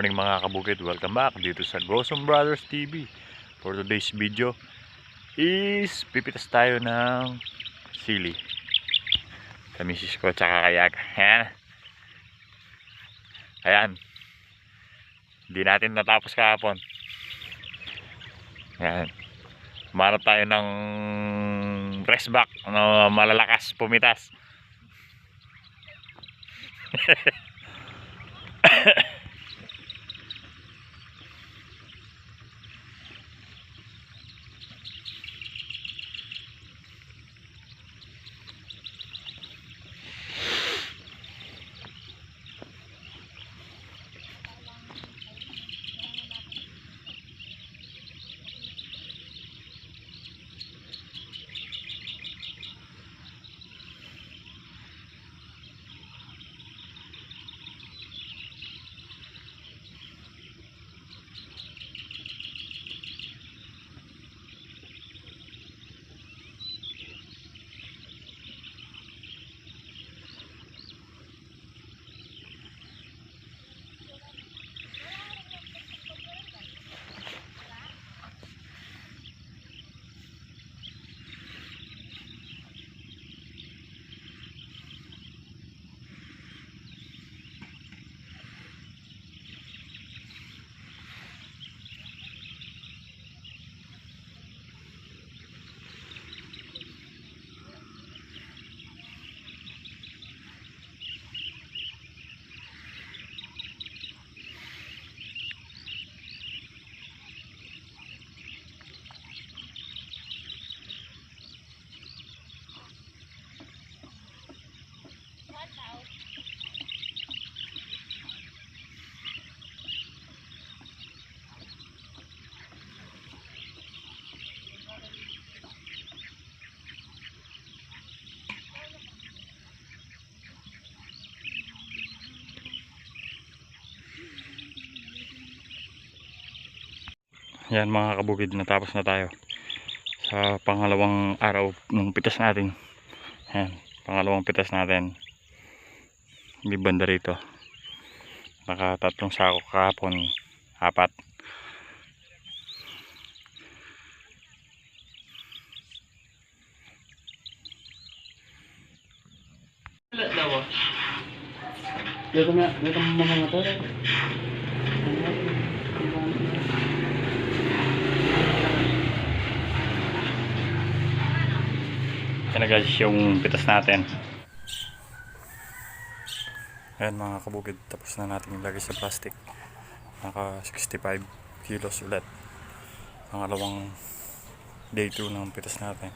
morning mga kabukid, welcome back dito sa Gosum Brothers TV For today's video is pipitas tayo ng sili. Sa misis ko tsaka kayak Ayan. Ayan. Hindi natin natapos kahapon. Ayan. Marap tayo ng press back na malalakas pumitas Yan mga kabukid, natapos na tayo sa pangalawang araw ng pitas natin. Yan, pangalawang pitas natin. May banda rito. Nakatatlong sako kahapon, apat. Dito nga, dito mo mga Yan guys yung pitas natin. Ayan mga kabukid, tapos na natin ilagay sa plastic. Naka 65 kilos ulit. Pangalawang day 2 ng pitas natin.